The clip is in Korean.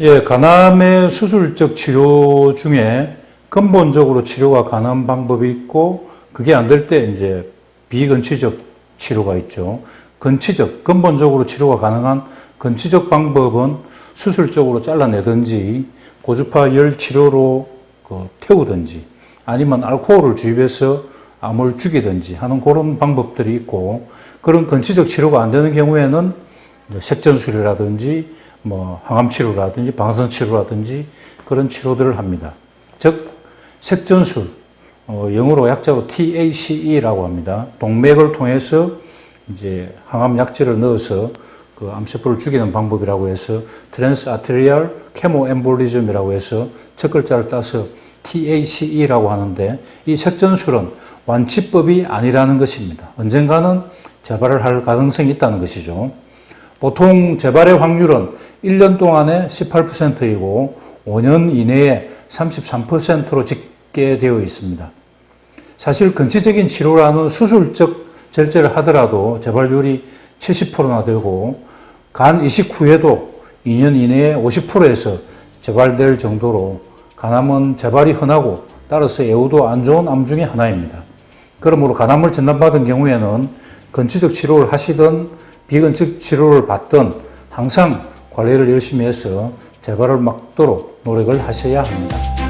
예, 간암의 수술적 치료 중에 근본적으로 치료가 가능한 방법이 있고 그게 안 될 때 이제 비근치적 치료가 있죠. 근치적, 근본적으로 치료가 가능한 근치적 방법은 수술적으로 잘라내든지 고주파 열 치료로 그 태우든지 아니면 알코올을 주입해서 암을 죽이든지 하는 그런 방법들이 있고 그런 근치적 치료가 안 되는 경우에는 이제 색전술이라든지 뭐 항암 치료라든지 방사선 치료라든지 그런 치료들을 합니다. 즉 색전술 어, 영어로 약자로 TACE라고 합니다. 동맥을 통해서 이제 항암 약제를 넣어서 그 암세포를 죽이는 방법이라고 해서 트랜스 아트리얼 케모 엠볼리즘이라고 해서 첫 글자를 따서 TACE라고 하는데 이 색전술은 완치법이 아니라는 것입니다. 언젠가는 재발을 할 가능성이 있다는 것이죠. 보통 재발의 확률은 1년 동안에 18%이고 5년 이내에 33%로 집계되어 있습니다. 사실 근치적인 치료라는 수술적 절제를 하더라도 재발률이 70%나 되고 간 이식 후에도 2년 이내에 50%에서 재발될 정도로 간암은 재발이 흔하고 따라서 애우도 안 좋은 암 중에 하나입니다. 그러므로 간암을 진단받은 경우에는 근치적 치료를 하시든 비근치적 치료를 받든 항상 관리를 열심히 해서 재발을 막도록 노력을 하셔야 합니다.